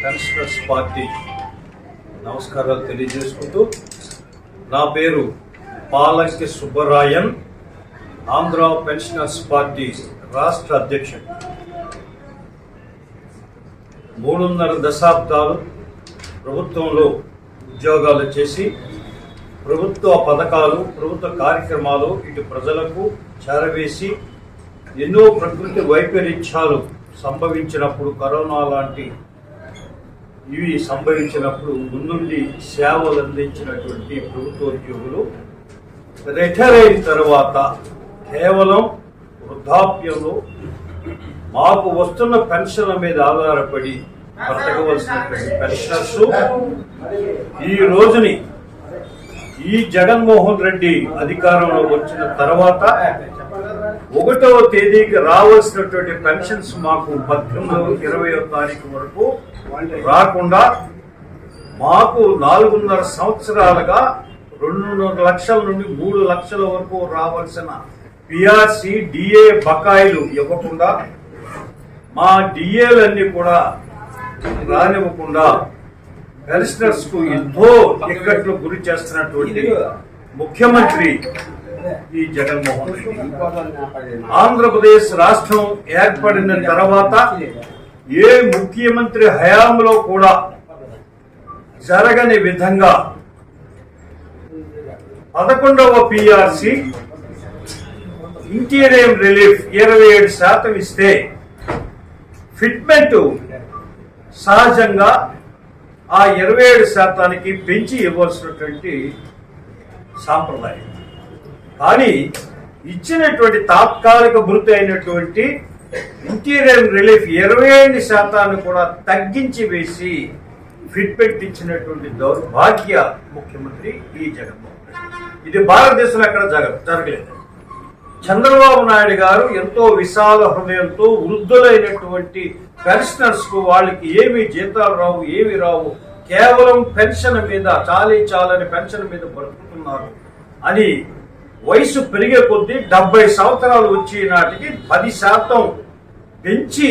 Pensioners party నమస్కారాలు తెలియజేసుకుంటూ నా పేరు పాలకి సుబ్బరాయన్ ఆంధ్ర పెన్షనర్స్ పార్టీ రాష్ట్ర అధ్యక్షుడు మూడున్నర దశాబ్దాలు ప్రభుత్వంలో ఉద్యోగాలు చేసి ప్రభుత్వ పథకాలు ప్రభుత్వ కార్యక్రమాలు ఇటు ప్రజలకు చేరవేసి ఎన్నో ప్రకృతి వైపరీత్యాలు సంభవించినప్పుడు కరోనా లాంటి ఇవి సంభవించినప్పుడు ముందుండి సేవలు అందించినటువంటి ప్రభుత్వ ఉద్యోగులు రిటైర్ అయిన తర్వాత కేవలం వృద్ధాప్యంలో మాకు వస్తున్న పెన్షన్ల మీద ఆధారపడి బ్రతకవలసినటువంటి పెన్షనర్స్ ఈ రోజుని ఈ జగన్మోహన్ రెడ్డి అధికారంలో వచ్చిన తర్వాత ఒకటవ తేదీకి రావాల్సినటువంటి పెన్షన్స్ మాకు పద్దెనిమిదవ ఇరవయో తారీఖు వరకు రాకుండా మాకు నాలుగున్నర సంవత్సరాలుగా రెండున్నర లక్షల నుండి మూడు లక్షల వరకు రావాల్సిన పిఆర్సి డిఏ బకాయిలు ఇవ్వకుండా మా డిఏలన్నీ కూడా రానివ్వకుండా పెన్షనర్స్కు ఎంతో ఇక్కట్లు గురి చేస్తున్నటువంటి ముఖ్యమంత్రి ఈ జగన్మోహన్ రెడ్డి. ఆంధ్రప్రదేశ్ రాష్ట్రం ఏర్పడిన తర్వాత ఏ ముఖ్యమంత్రి హయాంలో కూడా జరగని విధంగా పదకొండవ పిఆర్సి ఇంటీరియం రిలీఫ్ ఇరవై ఏడు శాతం ఇస్తే ఫిట్మెంట్ సహజంగా ఆ ఇరవై ఏడు శాతానికి పెంచి ఇవ్వాల్సినటువంటి సాంప్రదాయం. కానీ ఇచ్చినటువంటి తాత్కాలిక వృత్తి అయినటువంటి ఇంటీరియర్ రిలీఫ్ ఇరవై ఐదు శాతాన్ని కూడా తగ్గించి వేసి ఫిట్మెంట్ ఇచ్చినటువంటి దౌర్భాగ్య ముఖ్యమంత్రి ఈ జగన్మోహన్ ఇది భారతదేశంలో ఎక్కడ జరగ జరగలేదు. చంద్రబాబు నాయుడు గారు ఎంతో విశాల హృదయంతో వృద్ధులైనటువంటి పెన్షనర్స్కు వాళ్ళకి ఏమి జీతాలు రావు ఏమి రావు కేవలం పెన్షన్ మీద చాలీ చాలని పెన్షన్ మీద బ్రతుకుతున్నారు అని వయసు పెరిగే కొద్దీ డెబ్బై సంవత్సరాలు వచ్చే నాటికి పది శాతం పెంచి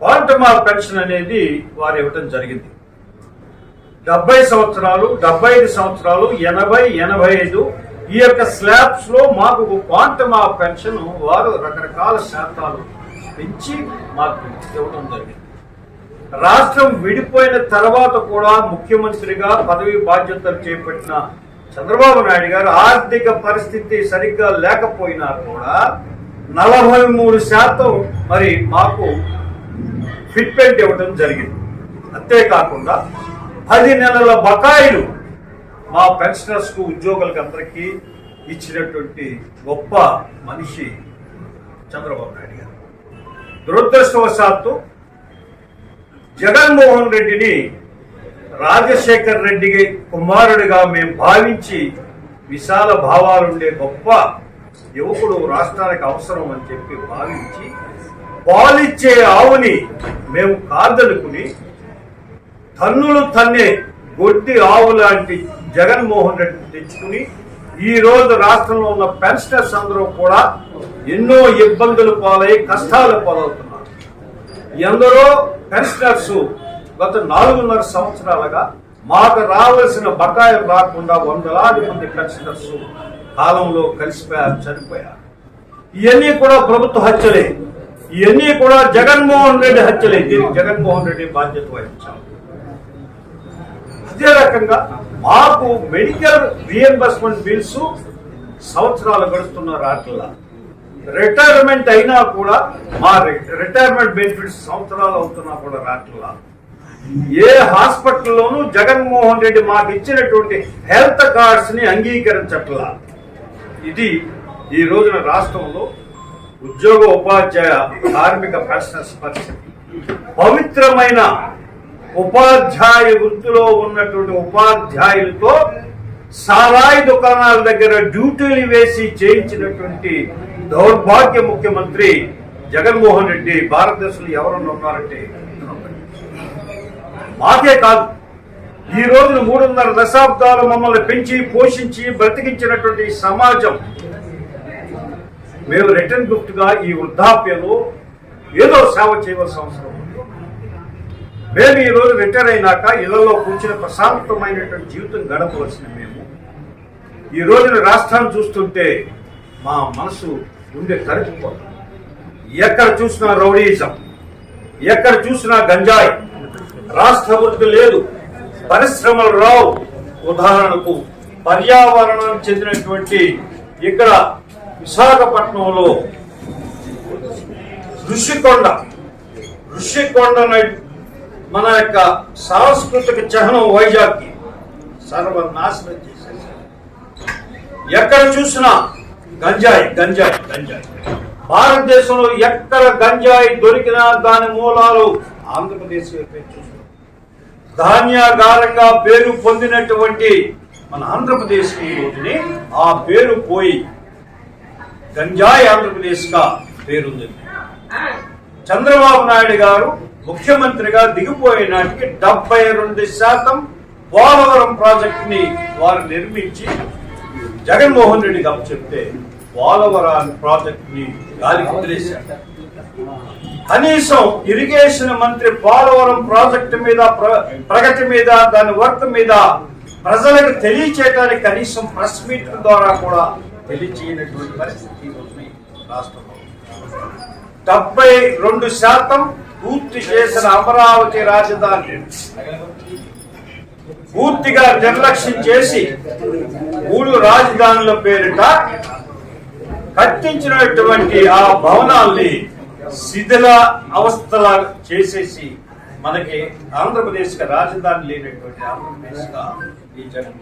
క్వాంటమ్ పెన్షన్ అనేది వారు ఇవ్వటం జరిగింది. డెబ్బై సంవత్సరాలు డెబ్బై ఐదు సంవత్సరాలు ఎనభై ఎనభై ఐదు ఈ యొక్క స్లాబ్స్లో మాకు క్వాంటమ్ ఆఫ్ పెన్షన్ వారు రకరకాల శాతాలు పెంచి మాకు ఇవ్వడం జరిగింది. రాష్ట్రం విడిపోయిన తర్వాత కూడా ముఖ్యమంత్రిగా పదవి బాధ్యతలు చేపట్టిన చంద్రబాబు నాయుడు గారు ఆర్థిక పరిస్థితి సరిగ్గా లేకపోయినా కూడా నలభై మూడు శాతం మరి మాకు ఫిట్మెంట్ ఇవ్వడం జరిగింది. అంతేకాకుండా పది నెలల బకాయిలు మా పెన్షనర్స్కు ఉద్యోగులకు అందరికీ ఇచ్చినటువంటి గొప్ప మనిషి చంద్రబాబు నాయుడు గారు. దురదృష్టవశాత్తు జగన్మోహన్ రెడ్డిని రాజశేఖర్ రెడ్డి కుమారుడిగా మేము భావించి విశాల భావాలుండే గొప్ప యువకుడు రాష్ట్రానికి అవసరం అని చెప్పి భావించి పాలిచ్చే ఆవుని మేము కాదనుకుని తన్నులు తన్నే గొడ్డి ఆవు లాంటి జగన్మోహన్ రెడ్డి తెచ్చుకుని ఈ రోజు రాష్ట్రంలో ఉన్న పెన్షనర్స్ అందరూ కూడా ఎన్నో ఇబ్బందులు పాలై కష్టాలు పాలవుతున్నారు. ఎందరో పెన్షనర్స్ గత నాలుగున్నర సంవత్సరాలుగా మాకు రావాల్సిన బకాయిలు రాకుండా వందలాది మంది పెన్షనర్స్ కాలంలో కలిసిపోయారు చనిపోయారు ఇవన్నీ కూడా ప్రభుత్వ హత్యలే. ఇవన్నీ కూడా జగన్మోహన్ రెడ్డి హత్యలే. దీనికి జగన్మోహన్ రెడ్డి బాధ్యత వహించాలి. అదే రకంగా మాకు మెడికల్ రియంబర్స్మెంట్ బిల్స్ సంవత్సరాలు గడుస్తున్న రాట్ల రిటైర్మెంట్ అయినా కూడా మా రిటైర్మెంట్ బెనిఫిట్స్ సంవత్సరాలు అవుతున్నా కూడా రాట్లా ఏ హాస్పిటల్లోనూ జగన్మోహన్ రెడ్డి మాకు ఇచ్చినటువంటి హెల్త్ కార్డ్స్ని అంగీకరించట్లా. ఇది ఈ రోజున రాష్ట్రంలో ఉద్యోగ ఉపాధ్యాయ కార్మిక పెన్షనర్స్ పరిస్థితి. పవిత్రమైన ఉపాధ్యాయ వృత్తిలో ఉన్నటువంటి ఉపాధ్యాయులతో సారాయి దుకాణాల దగ్గర డ్యూటీలు వేసి చేయించినటువంటి దౌర్భాగ్య ముఖ్యమంత్రి జగన్మోహన్ రెడ్డి భారతదేశంలో ఎవరన్నా ఉన్నారంటే మాకే కాదు. ఈ రోజున మూడున్నర దశాబ్దాలు మమ్మల్ని పెంచి పోషించి బ్రతికించినటువంటి సమాజం. మేము రిటర్న్ గిఫ్ట్గా ఈ వృద్ధాప్యంలో ఏదో సేవ చేయవలసిన అవసరం మేము ఈ రోజు రిటైర్ అయినాక ఇళ్ళలో కూర్చుని ప్రశాంతమైనటువంటి జీవితం గడపవలసిన మేము. ఈ రోజున రాష్ట్రాన్ని చూస్తుంటే మా మనసు ఉండే తరిచిపోతుంది ఎక్కడ చూసినా రౌడీజం ఎక్కడ చూసినా గంజాయి రాష్ట్ర అభివృద్ధి లేదు. పరిశ్రమలు రావు. ఉదాహరణకు పర్యావరణానికి చెందినటువంటి ఇక్కడ విశాఖపట్నంలో ఋషికొండ. ఋషికొండ మన యొక్క సాంస్కృతిక చిహ్నం వైజాగ్కి. సర్వనాశనం చేసేసారు ఎక్కడ చూసినా గంజాయి గంజాయి గంజాయి. భారతదేశంలో ఎక్కడ గంజాయి దొరికినా దాని మూలాలు ఆంధ్రప్రదేశ్ వైపే ధాన్యాగారంగా పేరు పొందినటువంటి మన ఆంధ్రప్రదేశ్ రోజుని ఆ పేరు పోయి గంజాయి ఆంధ్రప్రదేశ్గా పేరుంది. చంద్రబాబు నాయుడు గారు ముఖ్యమంత్రిగా దిగిపోయే నాటికి డెబ్బై రెండు శాతం పోలవరం ప్రాజెక్టుని వారు నిర్మించి జగన్మోహన్ రెడ్డి గారు చెప్తే పోలవరం ప్రాజెక్టుని గాలికి వదిలేశారు. కనీసం ఇరిగేషన్ మంత్రి పోలవరం ప్రాజెక్టు మీద ప్ర- ప్రగతి మీద దాని వర్క్ మీద ప్రజలకు తెలియచేయడానికి కనీసం ప్రెస్ మీట్ ద్వారా కూడా తెలియచేయనటువంటి పరిస్థితి ఉంది రాష్ట్రంలో డెబ్బై రెండు శాతం పూర్తి చేసిన అమరావతి రాజధాని పూర్తిగా నిర్లక్ష్యం చేసి మూడు రాజధానుల పేరిట కట్టించినటువంటి ఆ భవనాల్ని శిథిల అవస్థల చేసేసి మనకి ఆంధ్రప్రదేశ్ రాజధాని లేనటువంటి ఆంధ్రప్రదేశ్గా ఈ జగన్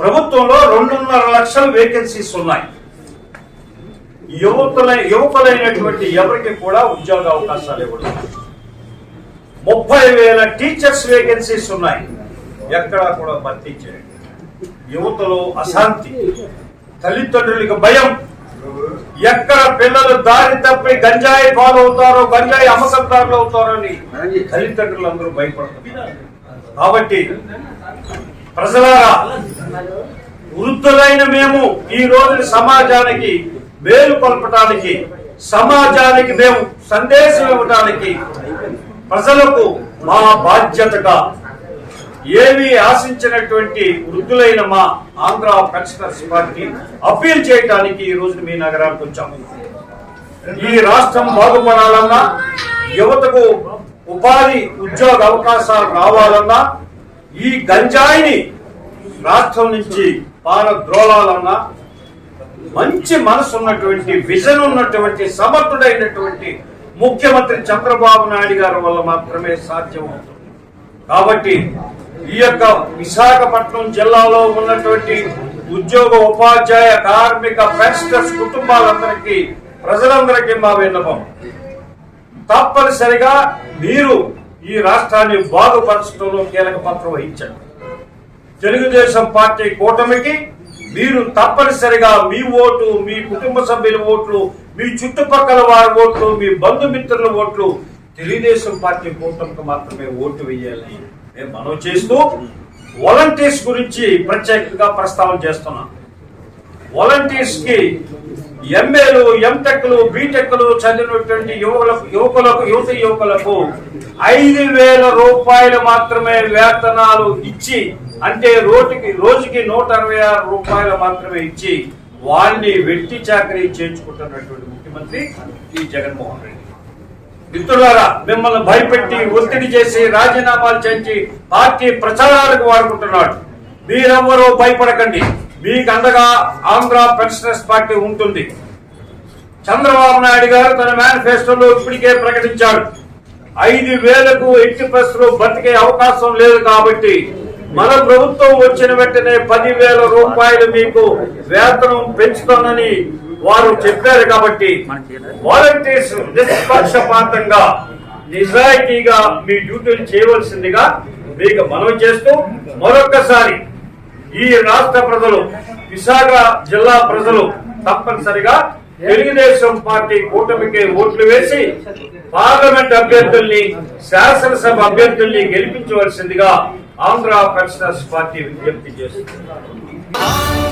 ప్రభుత్వంలో రెండున్నర లక్షల వేకెన్సీస్ ఉన్నాయి. యువతుల యువకులైనటువంటి ఎవరికి కూడా ఉద్యోగ అవకాశాలు ఇవ్వడం ముప్పై వేల టీచర్స్ వేకెన్సీస్ ఉన్నాయి. ఎక్కడా కూడా భర్తీ చేయండి యువతలో అశాంతి తల్లిదండ్రులకు భయం. ఎక్కడ పిల్లలు దారి తప్పి గంజాయి పాలవుతారో గంజాయి అమ్మకందారులు అవుతారో అని తల్లిదండ్రులు అందరూ భయపడుతున్నారు కాబట్టి ప్రజలారా వృద్ధులైన మేము ఈ రోజు సమాజానికి మేలు కొలపటానికి సమాజానికి మేము సందేశం ఇవ్వడానికి ప్రజలకు మా బాధ్యతగా ఏమీ ఆశించినటువంటి వృద్ధులైన మా ఆంధ్ర పెన్షనర్స్ పార్టీ అప్పీల్ చేయడానికి ఈ రోజు మీ నగరానికి వచ్చాము ఈ రాష్ట్రం బాగుపడాలన్నా యువతకు ఉపాధి ఉద్యోగ అవకాశాలు రావాలన్నా ఈ గంజాయిని రాష్ట్రం నుంచి పారద్రోలాలన్నా మంచి మనసు ఉన్నటువంటి విజన్ ఉన్నటువంటి సమర్థుడైనటువంటి ముఖ్యమంత్రి చంద్రబాబు నాయుడు గారి వల్ల మాత్రమే సాధ్యమవుతుంది కాబట్టి ఈ యొక్క విశాఖపట్నం జిల్లాలో ఉన్నటువంటి ఉద్యోగ ఉపాధ్యాయ కార్మిక పెన్షనర్స్ కుటుంబాలందరికీ ప్రజలందరికీ మా విన్నపం. తప్పనిసరిగా మీరు ఈ రాష్ట్రాన్ని బాగుపరచడంలో కీలక పాత్ర వహించండి. తెలుగుదేశం పార్టీ కూటమికి మీరు తప్పనిసరిగా మీ ఓటు మీ కుటుంబ సభ్యుల ఓట్లు మీ చుట్టుపక్కల వారి ఓట్లు మీ బంధుమిత్రుల ఓట్లు తెలుగుదేశం పార్టీ కూటమికి మాత్రమే ఓటు వేయాలి. మేము మనం చేస్తూ వాలంటీర్స్ గురించి ప్రత్యేకంగా ప్రస్తావన చేస్తున్నాం. వాలంటీర్స్కి ఎంఏలు ఎంటెక్లు బీటెక్లు చదివినటువంటి యువకులకు యువకులకు యువత యువకులకు ఐదు వేల రూపాయలు మాత్రమే వేతనాలు ఇచ్చి అంటే రోజుకి రోజుకి నూట అరవై ఆరు రూపాయలు మాత్రమే ఇచ్చి వారిని వెట్టి చాకరీ చేర్చుకుంటున్నటువంటి ముఖ్యమంత్రి ఈ జగన్మోహన్ రెడ్డి. మిత్రులారా మిమ్మల్ని భయపెట్టి ఒత్తిడి చేసి రాజీనామాలు చేయించి పార్టీ ప్రచారాలకు వాడుకుంటున్నాడు. మీరెవ్వరూ భయపడకండి. మీకు అందగా ఆంధ్ర పెన్షనర్స్ పార్టీ ఉంటుంది. చంద్రబాబు నాయుడు గారు తన మేనిఫెస్టోలో ఇప్పటికే ప్రకటించాడు. ఐదు వేలకు ఎట్టి ప్రశ్నలు బతికే అవకాశం లేదు కాబట్టి మన ప్రభుత్వం వచ్చిన వెంటనే పదివేల రూపాయలు మీకు వేతనం పెంచుతానని వారు చెప్పారు కాబట్టి వాలంటీర్స్ నిష్పక్షపాతంగా నిజాయితీగా మీ డ్యూటీలు చేయవలసిందిగా మీకు మనవి చేస్తూ మరొక్కసారి ఈ రాష్ట్ర ప్రజలు విశాఖ జిల్లా ప్రజలు తప్పనిసరిగా తెలుగుదేశం పార్టీ కూటమికి ఓట్లు వేసి పార్లమెంట్ అభ్యర్థుల్ని శాసనసభ అభ్యర్థుల్ని గెలిపించవలసిందిగా ఆంధ్ర పెన్షనర్స్ పార్టీ విజ్ఞప్తి చేస్తుంది.